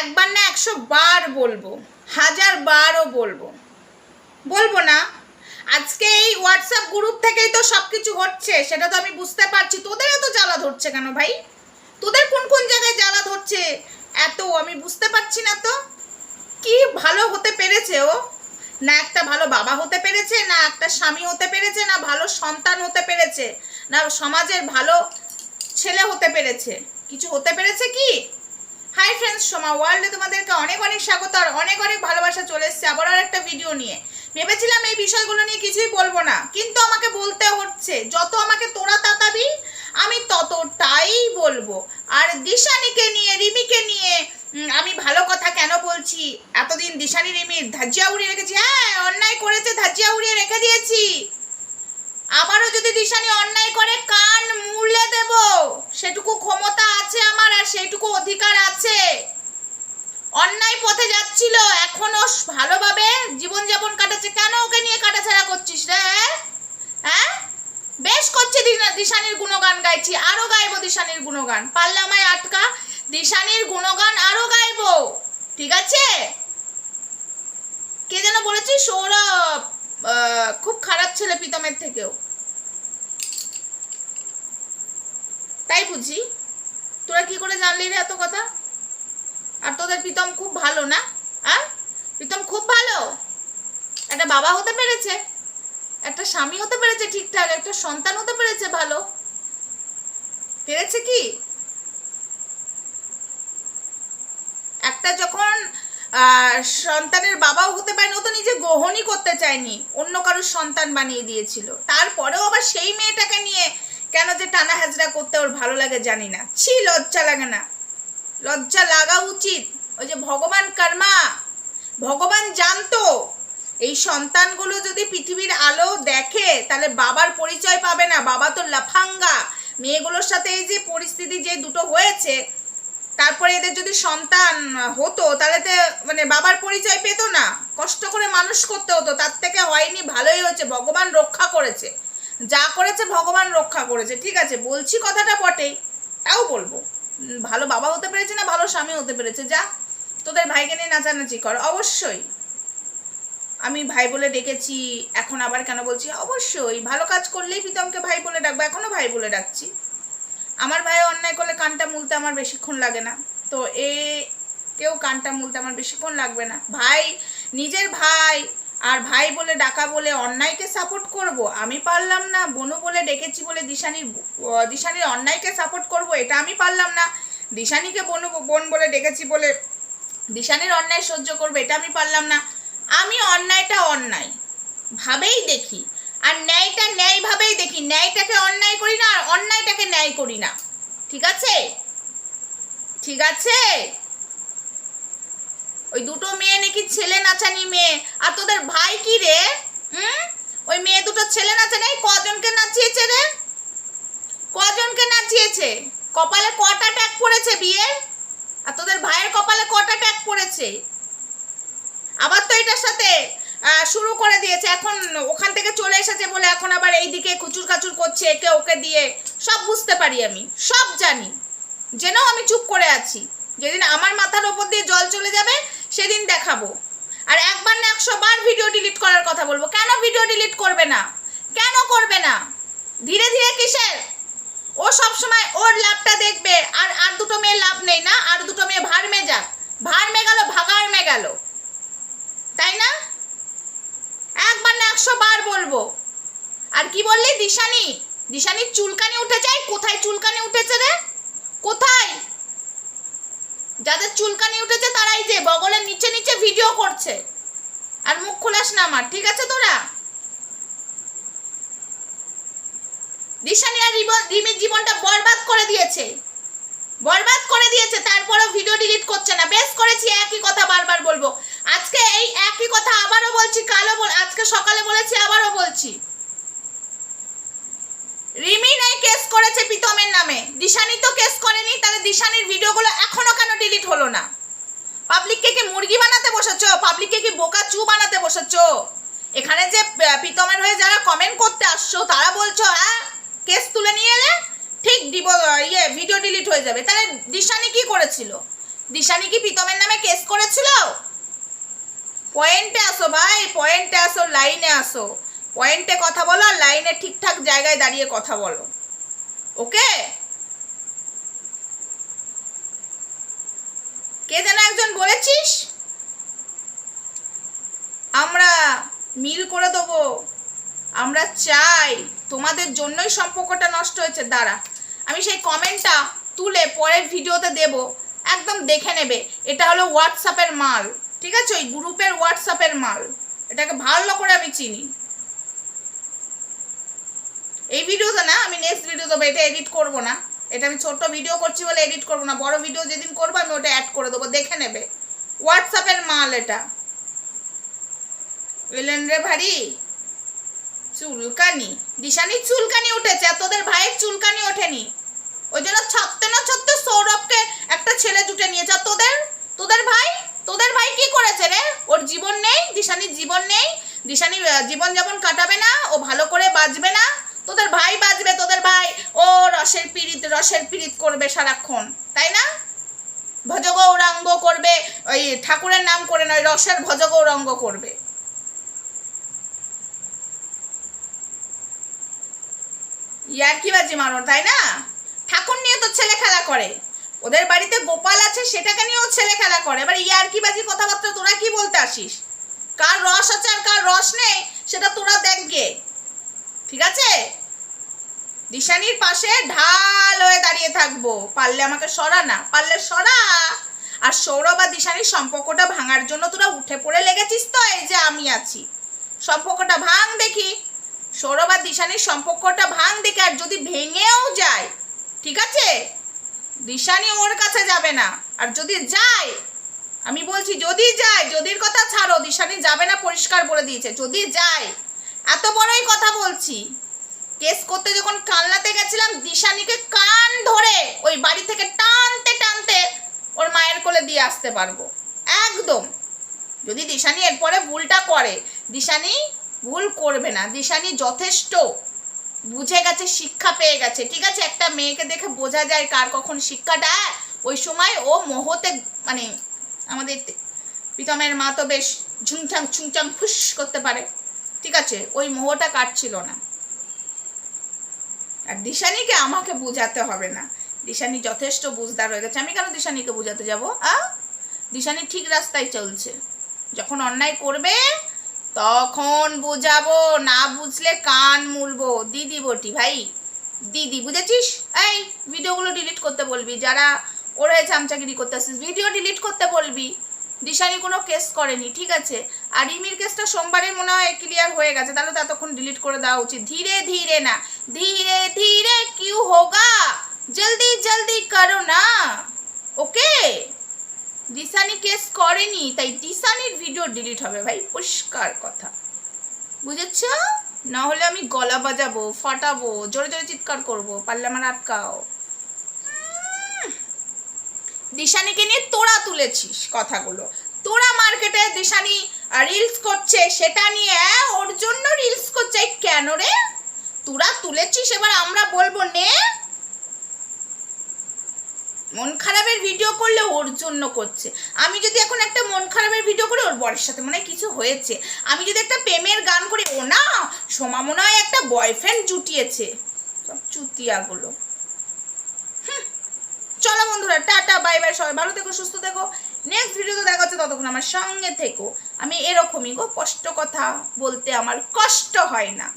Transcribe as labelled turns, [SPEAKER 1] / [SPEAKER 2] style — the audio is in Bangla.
[SPEAKER 1] একবার না একশো বার বলব, হাজার বারও বলব। বলব না। আজকে এই হোয়াটসঅ্যাপ গ্রুপ থেকেই তো সব কিছু হচ্ছে, সেটা তো আমি বুঝতে পারছি। তোদের এত জ্বালা ধরছে কেন ভাই? তোদের কোন কোন জায়গায় জ্বালা ধরছে? এত, আমি বুঝতে পারছি না তো। কি ভালো হতে পেরেছে ও? না একটা ভালো বাবা হতে পেরেছে, না একটা স্বামী হতে পেরেছে, না ভালো সন্তান হতে পেরেছে, না সমাজের ভালো ছেলে হতে পেরেছে। কিছু হতে পেরেছে কি? হাই ফ্রেন্ডস সোমা ওয়ার্ল্ডে তোমাদেরকে অনেক অনেক স্বাগত আর অনেক অনেক ভালোবাসা চলে এসছে আবার আর একটা ভিডিও নিয়ে। ভেবেছিলাম এই বিষয়গুলো নিয়ে কিছুই বলব না, কিন্তু আমাকে বলতে হচ্ছে, যত আমাকে তোরা তাতাবি আমি ততটাই বলব। আর দিশানিকে নিয়ে, রিমিকে নিয়ে আমি ভালো কথা কেন বলছি? এতদিন দিশানি, রিমির ধাজিয়া উড়িয়ে রেখেছি। হ্যাঁ অন্যায় করেছে ধাজিয়া উড়িয়ে রেখে দিয়েছি। আবারও যদি দিশানি অন্যায় করে, কান মুড়লে দেব। সেটুকু ক্ষমতা আছে আমার আর সেইটুকু অধিকার আছে। অন্যায় পথে যাচ্ছিল, এখনও ভালোভাবে জীবনযাপন কাটাচ্ছে। কেন ওকে নিয়ে কাটাছাড়া করছিস রে? হ্যাঁ? বেশ করছে দিশা- দিশানির গুণগান গাইছি, আরও গাইবো দিশানির গুণগান। পারলে আমায় আটকা, দিশানির গুণগান আরও গাইবো। ঠিক আছে? কে যেন বলেছি, সৌরভ। খুব খারাপ ছেলে প্রীতমের থেকেও। তাই বুঝি। তোরা কি করে জানলি রে এত কথা? আর তোদের প্রীতম খুব ভালো না? আর প্রীতম খুব ভালো? একটা বাবা হতে পেরেছে? একটা স্বামী হতে পেরেছে ঠিকঠাক? একটা সন্তান হতে পেরেছে ভালো? পেরেছে কি? একটা যখন সন্তানের বাবাও হতে পারেনি, ও তো নিজে গ্রহণই করতে চায়নি, অন্য কারোর সন্তান বানিয়ে দিয়েছিল। তারপরেও আবার সেই মেয়েটাকে নিয়ে কেন যে টানা হাজরা করতে ওর ভালো লাগে জানি না। ছি, লজ্জা লাগে না। লজ্জা লাগা উচিত। ওই যে ভগবান কর্মা, ভগবান জানতো। এই সন্তানগুলো যদি পৃথিবীর আলো দেখে, তাহলে বাবার পরিচয় পাবে না। বাবা তো লাফাঙ্গা। মেয়েগুলোর সাথে এই যে পরিস্থিতি যে দুটো হয়েছে তারপরে এদের যদি সন্তান হতো, তাহলে তো মানে বাবার পরিচয় পেতো না। কষ্ট করে মানুষ করতে হতো, তার থেকে হয়নি, ভালোই হয়েছে, ভগবান রক্ষা করেছে। যা করেছে ভগবান রক্ষা করেছে, ঠিক আছে, বলছি কথাটা বটেই, তাও বলব। ভালো বাবা হতে পেরেছে না, ভালো স্বামী হতে পেরেছে, যা। তোদের ভাইকে নিয়ে নাচানাচি কর, অবশ্যই। আমি ভাই বলে ডেকেছি, এখন আবার কেন বলছি? অবশ্যই, ভালো কাজ করলেই প্রীতমকে ভাই বলে ডাকবো, এখনও ভাই বলে ডাকছি। আমার ভাই অন্যায় করলে কানটা মুলতে আমার বেশিক্ষণ লাগে না। তো এ কেউ কানটা মুলতে আমার বেশিক্ষণ লাগবে না। ভাই, নিজের ভাই আর ভাই বলে ডাকা বলে অন্যায়কে সাপোর্ট করব? আমি পারলাম না। বনু বলে ডেকেছি বলে দিশানির দিশানির অন্যায়কে সাপোর্ট করব? এটা আমি পারলাম না। দিশানিকে বনু, বোন বলে ডেকেছি বলে দিশানির অন্যায় সহ্য করবে, এটা আমি পারলাম না। আমি অন্যায়টা অন্যায়। ভাবেই দেখি। আর ন্যায়টা ন্যায় ভাবেই দেখি। ন্যায়টাকে অন্যায় অন্যায়টাকে ন্যায় করি না। ঠিক আছে? ঠিক আছে? ওই দুটো মেয়ে নাকি ছেলে নাচানি মেয়ে। আর তোদের ভাই কি রে? হুম? ওই মেয়ে দুটো ছেলে নাচানি কজনকে নাচিয়েছে রে? কজনকে নাচিয়েছে? কপালে কটা ট্যাগ পড়েছে বিয়ে? আর তোদের ভাইয়ের কপালে কটা ট্যাগ পড়েছে? আবার তো এটার সাথে শুরু করে দিয়েছে। এখন ওখান থেকে চলে এসেছে বলে এখন আবার এইদিকে খুচুর কাচুর করছে একে ওকে দিয়ে। সব বুঝতে পারি আমি, সব জানি। জেনেও আমি চুপ করে আছি। যেদিন আমার মাথার ওপর দিয়ে জল চলে যাবে, সেদিন দেখাবো। আর একবার না একশো বার ভিডিও ডিলিট করার কথা বলব। কেন ভিডিও ডিলিট করবে না? কেন করবে না? ধীরে ধীরে কিসের? ও সব সময় ওর লাভটা দেখবে। আর আর দুটো মেয়ের লাভ নেই না? আর দুটো মেয়ে ভার মে যাক ভার মে গেল ভাগার মে গেল তাই না একবার না একশো বার বলব আর কি বললি? দিশানি? দিশানির চুলকানি উঠে যায়। কোথায় চুলকানি উঠেছে রে? কোথায়? যাদের চুলকানি উঠেছে তারাই যে বগলের নিচে নিচে ভিডিও করছে। আর মুখ খোলাস না আমার, ঠিক আছে তোরা? দিশানি আর রিমির জীবনটা বরবাদ করে দিয়েছে। বরবাদ করে দিয়েছে, তারপরেও ভিডিও ডিলিট করছে না। বেশ করেছি, একই কথা বারবার বলব। আজকে এই একই কথা আবারও বলছি বল আজকে সকালে বলেছি, আবারও বলছি। রিমি নাই কেস করেছে প্রীতমের নামে। দিশানি তো কেস করেনি, তাহলে দিশানির ভিডিওগুলো এখনও কেন ডিলিট হলো না? পাবলিককে কি মুরগি বানাতে বসেছো? পাবলিককে কি বোকা চু বানাতে বসেছো? এখানে যে প্রীতমের হয়ে যারা কমেন্ট করতে আসছো, তারা বলছো হ্যাঁ কেস তুলে নিয়ে এলে ঠিক ইয়ে ভিডিও ডিলিট হয়ে যাবে। তাহলে দিশানি কি করেছিল? দিশানি কি প্রীতমের নামে কেস করেছিল? পয়েন্টে আসো ভাই পয়েন্টে আসো লাইনে আসো। পয়েন্টে কথা বলো আর লাইনে ঠিকঠাক জায়গায় দাঁড়িয়ে কথা বলো। ওকে কে যেন একজন বলেছিস? আমরা মিল করে দেবো। আমরা চাই তোমাদের জন্যই সম্পর্কটা নষ্ট হয়েছে। দাঁড়া, আমি সেই কমেন্টটা তুলে পরের ভিডিওতে দেব। একদম দেখে নেবে। এটা হলো হোয়াটসঅ্যাপের মাল। ঠিক আছে? ওই গ্রুপের হোয়াটসঅ্যাপের মাল। এটাকে ভালো করে আমি চিনি। এই ভিডিওতে না, আমি নেক্সট ভিডিও দেবো এটা এডিট করব না। এটা আমি ছোট্ট ভিডিও করছি বলে এডিট করব না। বড় ভিডিও যেদিন করব, আমি ওটা অ্যাড করে দেবো। দেখে নেবে। হোয়াটসঅ্যাপের মাল এটা। এলেন রে ভারী। চুলকানি। দিশানি, চুলকানি উঠেছে আর তোদের ভাইয়ের চুলকানি ওঠেনি। ওই জন্য ছত্তে না ছত্তে সৌরভকে একটা ছেলে জুটে নিয়েছে। আর তোদের? তোদের ভাই? তোদের ভাই কি করেছে রে? ওর জীবন নেই, দিশানির জীবন নেই। দিশানি জীবন যেমন কাটাবে না, ও ভালো করে বাঁচবে না। তোদের ভাই বাজবে, তোদের ভাই। ও রসের পিড়িত রসের পিড়িত করবে সারাক্ষণ, তাই না? ভজগৌরাঙ্গ করবে, ওই ঠাকুরের নাম করে নয়, রসের ভজগৌরাঙ্গ করবে। ইয়ার্কিবাজি মারো তাই না? ঠাকুর নিয়ে তো ছেলে খেলা করে। ওদের বাড়িতে গোপাল আছে, সেটাকে নিয়েও ছেলে খেলা করে। এবার ইয়ার্কিবাজি কথাবার্তা তোরা কি বলতে আসিস? কার রস আছে আর কার রস নেই, সেটা তোরা দেখবে। ঠিক আছে? দিশানির পাশে ঢাল হয়ে দাঁড়িয়ে থাকব। পারলে আমাকে সরা না, পারলে সরা। আর সৌরভ আর দিশানির সম্পর্কটা ভাঙার জন্য তোরা উঠে পড়ে লেগেছিস তো, এই যে আমি আছি। সম্পর্কটা ভাঙ দেখি। সৌরভ আর দিশানির সম্পর্কটা ভাঙ দেখি, আর যদি ভেঙেও যায়, ঠিক আছে? দিশানি ওর কাছে যাবে না, আর যদি যায়, আমি বলছি যদি যায়, যদির কথা ছাড়ো, দিশানি যাবে না, পরিষ্কার বলে দিয়েছে, যদি যায়, এত বড়ই কথা বলছি। কেস করতে যখন কালনাতে গেছিলাম, দিশানিকে কান ধরে ওই বাড়ি থেকে টানতে টানতে ওর মায়ের কোলে দিয়ে আসতে পারব। একদম। যদি দিশানি এরপরে ভুলটা করে, দিশানি ভুল করবে না। দিশানি যথেষ্ট। বুঝে গেছে, শিক্ষা পেয়ে গেছে। ঠিক আছে, একটা মেয়েকে দেখে বোঝা যায় কার কখন শিক্ষাটা। ওই সময় ও মোহতে মানে আমাদের প্রীতমের মা তো বেশ ঝুংচাং ছুংচাং ফুস করতে পারে। ঠিক আছে, ওই মোহটা কাটছিল না। আর দিশানিকে আমাকে বোঝাতে হবে না। দিশানি যথেষ্ট বুঝদার হয়ে গেছে। আমি কেন দিশানিকে বোঝাতে যাব, আ? দিশানি ঠিক রাস্তায় চলছে। যখন অন্যায় করবে, তখন বুঝাবো, না বুঝলে কান মুলবো। দিদি বটি ভাই, দিদি বুঝেছিস? এই, ভিডিওগুলো ডিলিট করতে বলবি। যারা ওরা চামচাগিরি করতে আসছিস ভিডিও ডিলিট করতে বলবি। দিশানি কোনো কেস করেনি, ঠিক আছে? আর রিমির কেসটা সোমবারে মনে হয় ক্লিয়ার হয়ে গেছে, তাহলে তো এতক্ষণ ডিলিট করে দেওয়া উচিত। ধীরে ধীরে না, ধীরে ধীরে কিউ হোগা। জলদি জলদি করো না, ওকে? দিশানি কেস করেনি, তাই দিশানির ভিডিও ডিলিট হবে ভাই, পরিষ্কার কথা। বুঝেছ? না হলে আমি গলা বাজাবো, ফাটাবো, জোরে জোরে চিৎকার করব পারলে আমার আটকাও। দিশানিকে নিয়ে তোরা তুলেছিস কথাগুলো। তোরা মার্কেটে দিশানি রিলস করছে, সেটা নিয়ে ওর জন্য রিলস করছে। কেন রে? তোরা তুলেছিস? এবার আমরা বলব নে। মন খারাপের ভিডিও করলে ওর জন্য করছে। আমি যদি এখন একটা মন খারাপের ভিডিও করি, ওর বরের সাথে মনে হয় কিছু হয়েছে। আমি যদি একটা প্রেমের গান করি, ও না, সোমা হয় একটা বয়ফ্রেন্ড জুটিয়েছে। সব চুতিয়াগুলো চলো বন্ধুরা, টাটা, বাই বাই, সবাই ভালো থেকো, সুস্থ থেকো। নেক্সট ভিডিওতে দেখা হচ্ছে ততক্ষণ আমার সঙ্গে থেকো। আমি এরকমই গো কষ্ট কথা বলতে আমার কষ্ট হয় না।